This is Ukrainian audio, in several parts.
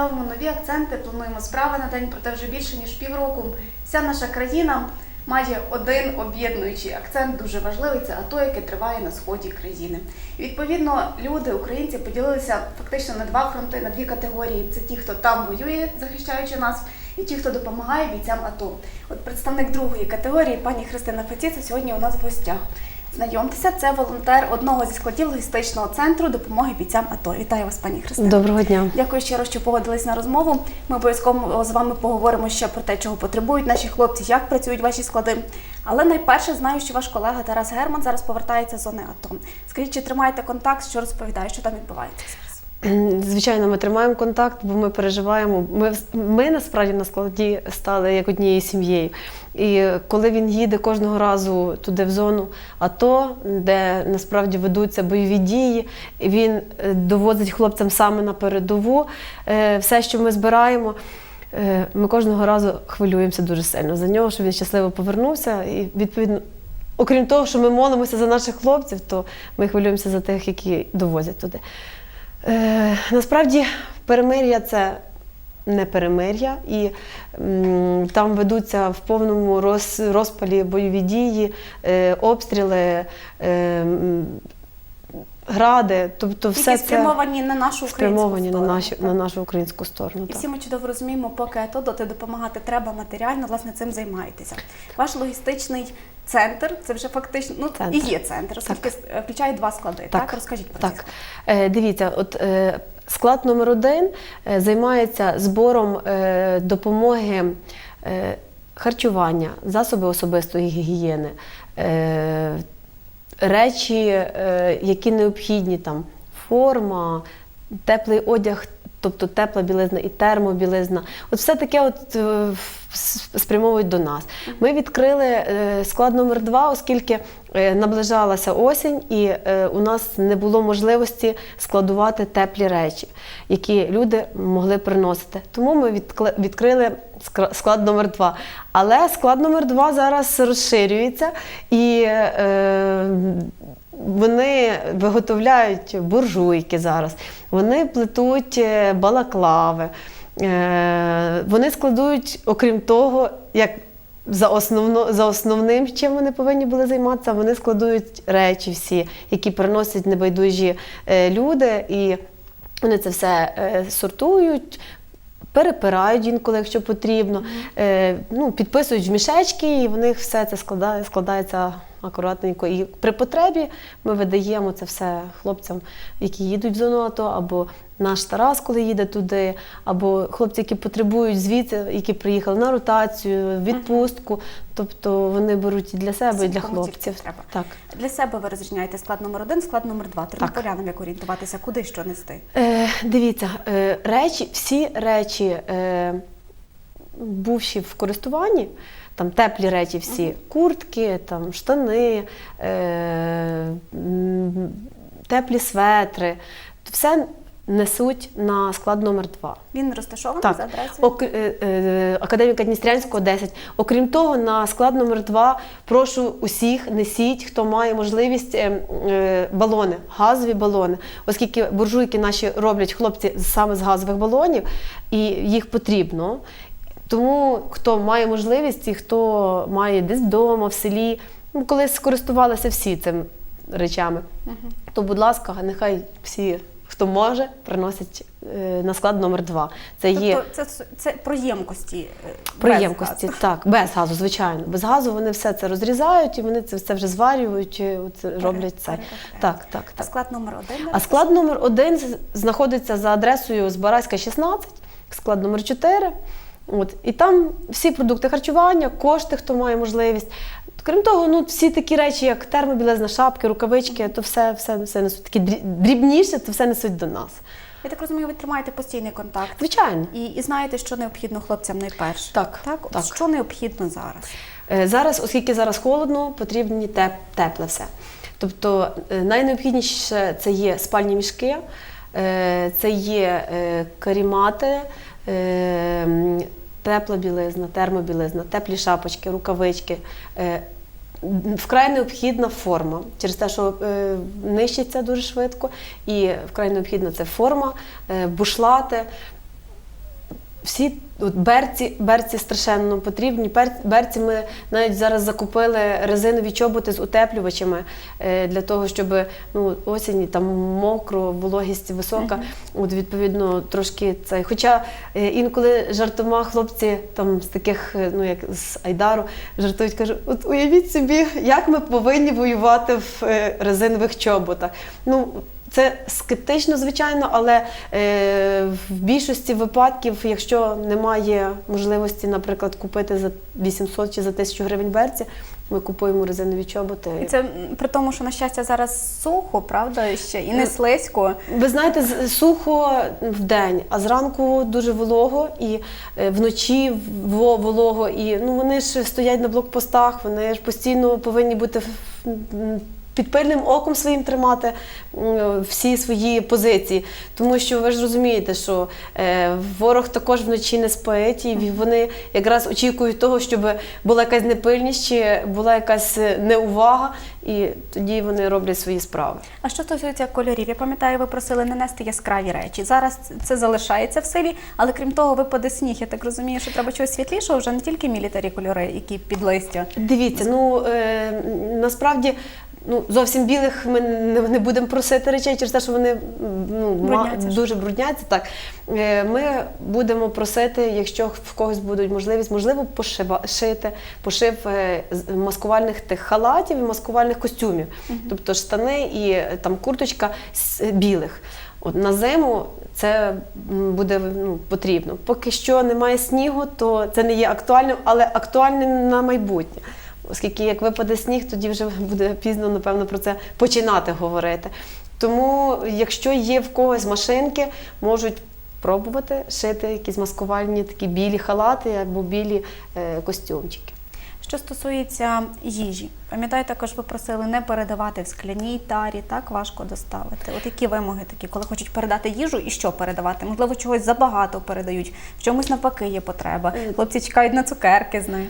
ставимо нові акценти, плануємо справи на день, проте вже більше ніж півроку. Вся наша країна має один об'єднуючий акцент, дуже важливий це АТО, яке триває на сході країни. І відповідно люди, українці, поділилися фактично на два фронти, на дві категорії: це ті, хто там воює, захищаючи нас. І ті, хто допомагає бійцям АТО. От представник другої категорії, пані Христина Феціца, сьогодні у нас в гостях. Знайомтеся, це волонтер одного зі складів логістичного центру допомоги бійцям АТО. Вітаю вас, пані Христина. Доброго дня. Дякую щиро, що погодились на розмову. Ми обов'язково з вами поговоримо ще про те, чого потребують наші хлопці, як працюють ваші склади. Але найперше знаю, що ваш колега Тарас Герман зараз повертається з зони АТО. Скажіть, чи тримаєте контакт, що розповідає, що там відбувається? Звичайно, ми тримаємо контакт, бо ми переживаємо. Ми, ми насправді на складі стали як однією сім'єю. І коли він їде кожного разу туди в зону АТО, де насправді ведуться бойові дії, він е, довозить хлопцям саме на передову е, все, що ми збираємо. е, Ми кожного разу хвилюємося дуже сильно за нього, щоб він щасливо повернувся. І відповідно, окрім того, що ми молимося за наших хлопців, то ми хвилюємося за тих, які довозять туди. Е, насправді перемир'я це не перемир'я, і м, там ведуться в повному роз, розпалі бойові дії, е, обстріли, е, гради. Тобто все це спрямовані на нашу українську спрямовані на, сторону, так? на нашу українську сторону. І всі ми чудово розуміємо, поки АТО, доти допомагати треба матеріально, власне, цим займаєтеся. Ваш логістичний центр, це вже фактично, ну Центр. і є центр, оскільки е, включає два склади. Так, розкажіть про так. ці склади. Е, дивіться, от е, склад номер один займається збором допомоги харчування, засоби особистої гігієни, речі, які необхідні, там форма, теплий одяг. Тобто тепла білизна і термобілизна. От все таке от е, спрямовують до нас. Ми відкрили е, склад номер два, оскільки е, наближалася осінь, і у нас не було можливості складувати теплі речі, які люди могли приносити. Тому ми відкрили склад номер два. Але склад номер два зараз розширюється і. Вони виготовляють буржуйки зараз, вони плетуть е, балаклави, е, вони складують, окрім того, як за, основно, за основним, чим вони повинні були займатися, вони складують речі всі, які приносять небайдужі е, люди, і вони це все сортують. Перепирають інколи, якщо потрібно, е, ну, підписують в мішечки, і в них все це складає, складається акуратненько. І при потребі ми видаємо це все хлопцям, які їдуть в зону АТО, або наш Тарас, коли їде туди, або хлопці, які потребують звідси, які приїхали на ротацію, відпустку. Тобто вони беруть і для себе, і для хлопців. треба. Так. Для себе ви розрізняєте склад номер один, склад номер два. Тернополянам як орієнтуватися, куди що нести. Е, дивіться, е, речі, всі речі, е, бувші в користуванні, там теплі речі всі, куртки, там, штани, е, теплі светри, все несуть на склад номер 2. Він розташований Так, за адресою. Ок, е, е, академіка Дністрянського 10. Окрім того, на склад номер 2 прошу усіх несіть, хто має можливість е, е, балони, газові балони, оскільки буржуйки наші роблять хлопці саме з газових балонів, і їх потрібно. Тому хто має можливість і хто має десь вдома, в селі, ну, колись скористувалися всі цими речами, то, будь ласка, нехай всі, хто може, приносять е, на склад номер 2. Це є Тобто це, це про ємкості. е, про без ємкості, газу. так, без газу, звичайно. Без газу вони все це розрізають і вони це все вже зварюють, оце роблять це. переробляють. Так, так, А склад номер один. А склад номер один знаходиться за адресою Збаразька, 16, склад номер 4. От, і там всі продукти харчування, кошти, хто має можливість. Крім того, ну, всі такі речі, як термобілизна, шапки, рукавички, то все, все, все несуть такі дрібніше, то все несуть до нас. Я так розумію, ви тримаєте постійний контакт. Звичайно. І, і знаєте, що необхідно хлопцям найперше. Так, так? Так. Що необхідно зараз? Е, Зараз, оскільки зараз холодно, потрібні теп, тепле все. Тобто е, найнеобхідніше це є спальні мішки, е, це є карімати, тепла білизна, термобілизна, теплі шапочки, рукавички. Е, Вкрай необхідна форма через те, що е, нищиться дуже швидко, і вкрай необхідна це форма, е, бушлати. всі от берці, берці страшенно потрібні. Берці ми навіть зараз закупили резинові чоботи з утеплювачами е, для того, щоб ну, осінь там мокро, вологість висока. От відповідно трошки це. Хоча е, інколи жартома хлопці там з таких, е, ну як з Айдару, жартують, кажуть, от уявіть собі, як ми повинні воювати в резинових чоботах. Ну, це скептично, звичайно, але е, в більшості випадків, якщо немає можливості, наприклад, купити за 800 чи за 1000 гривень берці, ми купуємо резинові чоботи. І це при тому, що на щастя зараз сухо, правда, ще і не слизько. Ви знаєте, сухо в день, а зранку дуже волого і е, вночі во- волого. І ну вони ж стоять на блокпостах, вони ж постійно повинні бути під пильним оком своїм тримати всі свої позиції. Тому що ви ж розумієте, що е, ворог також вночі не спить, і вони якраз очікують того, щоб була якась непильність чи була якась е, неувага, і тоді вони роблять свої справи. А що стосується кольорів, я пам'ятаю, ви просили не нести яскраві речі. Зараз це залишається в силі, але крім того, випаде сніг. Я так розумію, що треба чогось світлішого, вже не тільки мілітарі кольори, які під листя. Дивіться, ну е, насправді. Ну, зовсім білих ми не, не будемо просити речей через те, що вони ну, Брудняться дуже брудняться. Так. Е, ми будемо просити, якщо в когось буде можливість, можливо, пошива, шити, пошив е, маскувальних тих халатів і маскувальних костюмів. Тобто штани і е, там курточка з білих. От на зиму це буде ну, потрібно. Поки що немає снігу, то це не є актуальним, але актуальним на майбутнє. Оскільки як випаде сніг, тоді вже буде пізно, напевно, про це починати говорити. Тому, якщо є в когось машинки, можуть пробувати шити якісь маскувальні такі білі халати або білі е, костюмчики. Що стосується їжі, пам'ятаю, також ви просили не передавати в скляній тарі, так важко доставити. От які вимоги такі, коли хочуть передати їжу і що передавати? Можливо, чогось забагато передають, в чомусь навпаки є потреба. Хлопці чекають на цукерки з нею.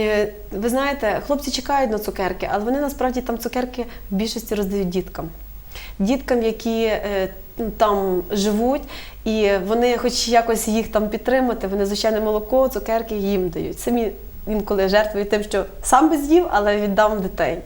Е, Ви знаєте, хлопці чекають на цукерки, але вони насправді там цукерки в більшості роздають діткам. Діткам, які е, там живуть, і вони, хоч якось їх там підтримати, вони звичайне молоко, цукерки їм дають. Самі інколи жертвують тим, що сам би з'їв, але віддам дітей.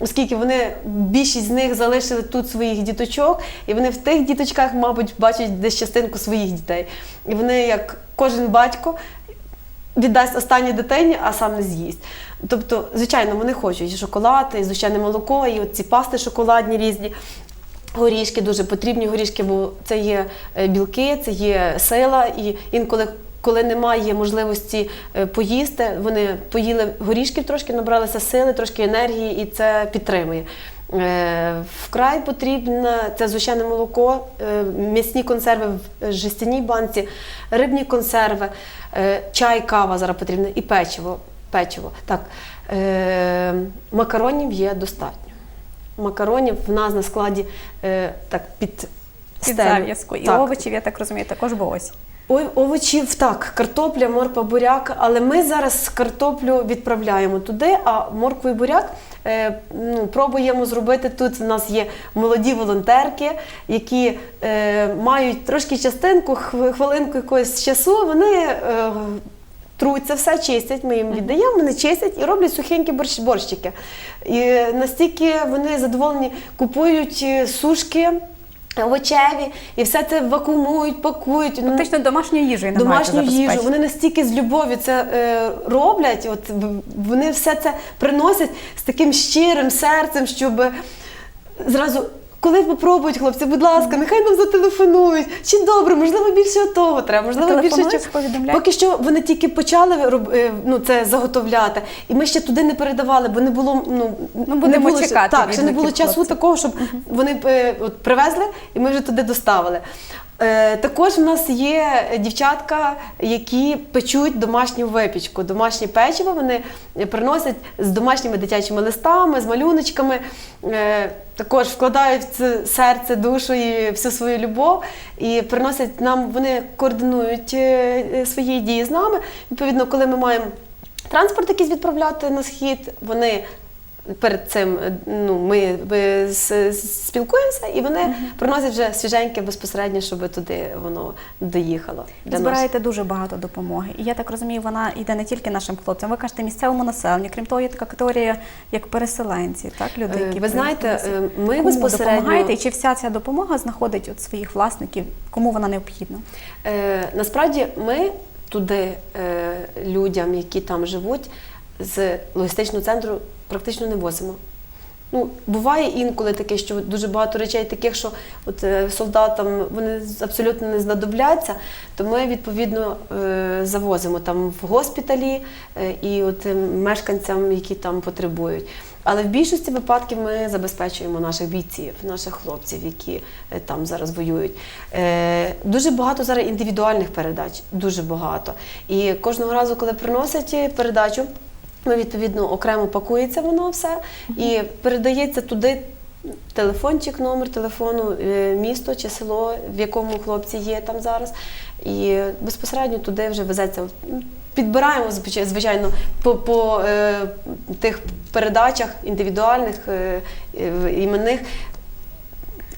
Оскільки вони більшість з них залишили тут своїх діточок, і вони в тих діточках, мабуть, бачать десь частинку своїх дітей. І вони, як кожен батько, віддасть останній дитині, а сам не з'їсть. Тобто, звичайно, вони хочуть і шоколад, і звичайне молоко, і ці пасти шоколадні різні. Горішки дуже потрібні горішки, бо це є е, білки, це є сила, і інколи. Коли немає можливості е, поїсти, вони поїли горішків трошки, набралися сили, трошки енергії, і це підтримує. Е, Вкрай потрібне це звичайне молоко, е, м'ясні консерви в жестяній банці, рибні консерви, чай, кава зараз потрібна і печиво. печиво. Так, макаронів є достатньо. Макаронів в нас на складі так під Під зав'язку. І Так. овочів, я так розумію, також бо ось. Овочів так, картопля, морква, буряк. Але ми зараз картоплю відправляємо туди, а моркву і буряк е, ну, пробуємо зробити тут. У нас є молоді волонтерки, які е, мають трошки частинку, хвилинку якогось часу. Вони е, труть це все, чистять. Ми їм віддаємо, вони чистять і роблять сухенькі борщ, борщики. І настільки вони задоволені, купують е, сушки. Овочеві, і все це вакуумують, пакують. Ну, Фактично домашньою їжею намагаються домашню їжу. забезпечити. Вони настільки з любов'ю це е, роблять. От вони все це приносять з таким щирим серцем, щоб зразу. Коли попробують хлопці, будь ласка, нехай нам зателефонують. Чи добре, можливо, більше того треба, можливо, більше чого. Поки що вони тільки почали роб- е, ну, це заготовляти, і ми ще туди не передавали, бо не було ну, Ну, будемо не було, чекати Так, ще не було часу хлопців. такого, щоб вони б, е, от, привезли, і ми вже туди доставили. Е, також в нас є дівчатка, які печуть домашню випічку, домашнє печиво. Вони приносять з домашніми дитячими листами, з малюночками. Е, також вкладають в це серце, душу і всю свою любов. І приносять нам, вони координують е, свої дії з нами. Відповідно, коли ми маємо транспорт якийсь відправляти на схід, вони Перед цим е, ну, ми, спілкуємося, і вони приносять вже свіженьке безпосередньо, щоб туди воно доїхало. Ви Для нас. збираєте дуже багато допомоги. І я так розумію, вона йде не тільки нашим хлопцям, ви кажете місцевому населенню. Крім того, є така категорія, як переселенці, так? Люди, Е, які ви знаєте, е, ми Кому безпосередньо- допомагаєте, і чи вся ця допомога знаходить от своїх власників, кому вона необхідна? Е, насправді ми туди е, людям, які там живуть, з логістичного центру практично не возимо. Ну, буває інколи таке, що дуже багато речей таких, що от, е, солдатам вони абсолютно не знадобляться, то ми відповідно е, завозимо там в госпіталі е, і от, мешканцям, які там потребують. Але в більшості випадків ми забезпечуємо наших бійців, наших хлопців, які там зараз воюють. Дуже багато зараз індивідуальних передач, дуже багато. І кожного разу, коли приносять передачу, ми відповідно окремо пакується воно все і передається туди. Телефончик, номер телефону, е, місто чи село, в якому хлопці є там зараз. І безпосередньо туди вже везеться. Підбираємо звичайно по, по е, тих передачах індивідуальних е, е, іменних.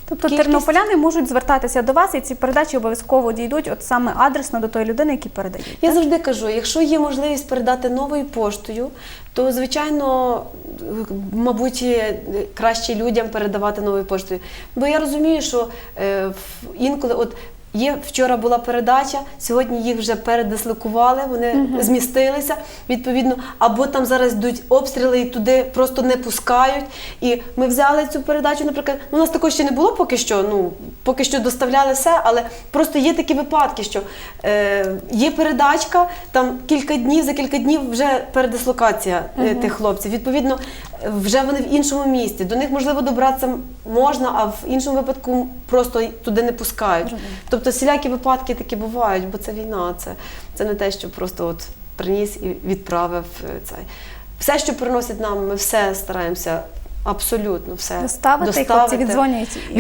Тобто Кількість- тернополяни можуть звертатися до вас, і ці передачі обов'язково дійдуть от саме адресно до тої людини, які передають. Я завжди кажу, якщо є можливість передати новою поштою, то звичайно, мабуть, краще людям передавати новою поштою. Бо я розумію, що е, інколи от. Є вчора була передача, сьогодні їх вже передислокували, вони змістилися відповідно, або там зараз йдуть обстріли і туди просто не пускають. І ми взяли цю передачу, наприклад, ну, у нас такого ще не було поки що. Ну поки що доставляли все, але просто є такі випадки, що е, є передачка, там кілька днів, за кілька днів вже передислокація е, тих хлопців. Відповідно, вже вони в іншому місті. До них можливо добратися можна, а в іншому випадку просто туди не пускають. Тобто всілякі випадки такі бувають, бо це війна, це, це не те, що просто от приніс і відправив е, цей. Все, що приносять нам, ми все стараємося. Абсолютно все Доставити, і хлопці віддзвонюють і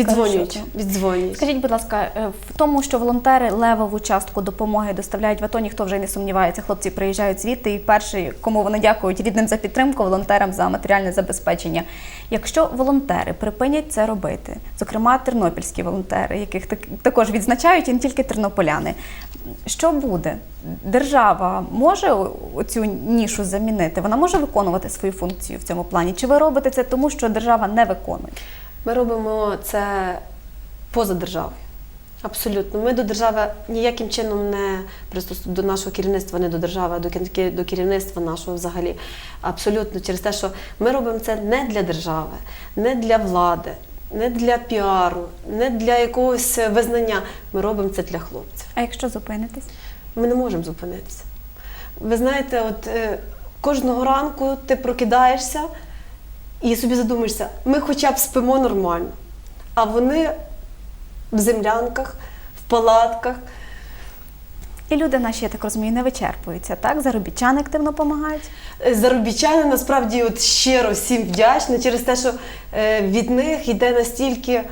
віддзвонюють. Скажіть, будь ласка, е, в тому, що волонтери левову частку допомоги доставляють в АТО, ніхто вже й не сумнівається. Хлопці приїжджають звідти, і перший, кому вони дякують рідним за підтримку, волонтерам за матеріальне забезпечення. Якщо волонтери припинять це робити, зокрема тернопільські волонтери, яких так, також відзначають, і не тільки тернополяни, що буде? Держава може цю нішу замінити? Вона може виконувати свою функцію в цьому плані? Чи ви робите це тому, що держава не виконує? Ми робимо це поза державою. Абсолютно. Ми до держави ніяким чином не пристос- до нашого керівництва, не до держави, а до керівництва нашого взагалі. Абсолютно через те, що ми робимо це не для держави, не для влади, не для піару, не для якогось визнання. Ми робимо це для хлопців. А якщо зупинитись? Ми не можемо зупинитися. Ви знаєте, от е, кожного ранку ти прокидаєшся і собі задумаєшся, ми хоча б спимо нормально, а вони в землянках, в палатках. І люди наші, я так розумію, не вичерпуються, так? Заробітчани активно допомагають. Е, Заробітчани насправді от щиро всім вдячні через те, що е, від них йде настільки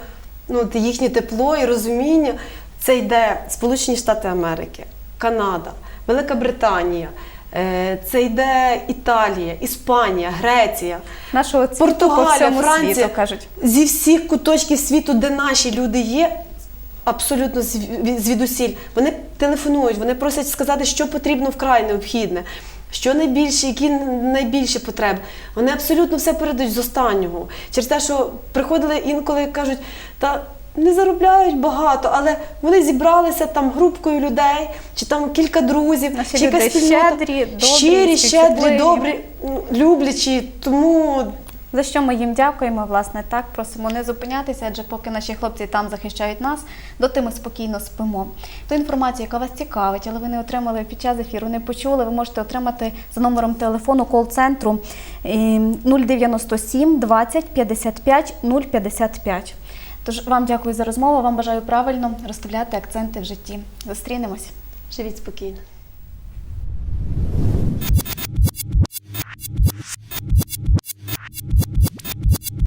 ну, от їхнє тепло і розуміння. Це йде Сполучені Штати Америки, Канада, Велика Британія, е, це йде Італія, Іспанія, Греція. Нашого по Португалія, Франція, світу кажуть. зі всіх куточків світу, де наші люди є, абсолютно зві- звідусіль. Вони телефонують, вони просять сказати, що потрібно вкрай необхідне, що найбільше, які найбільші потреби. Вони абсолютно все передають з останнього. Через те, що приходили інколи кажуть, та. Не заробляють багато, але вони зібралися там групкою людей, чи там кілька друзів, Наші чи якась люди спільнота. щедрі, добрі, щирі, щедрі, співчутливі. добрі, м, люблячі. Тому За що ми їм дякуємо, власне, так просимо не зупинятися, адже поки наші хлопці там захищають нас, доти ми спокійно спимо. Ту інформацію, яка вас цікавить, але ви не отримали під час ефіру, не почули, ви можете отримати за номером телефону кол-центру е, 097 20 55 055. Тож вам дякую за розмову. Вам бажаю правильно розставляти акценти в житті. Зустрінемось. живіть спокійно.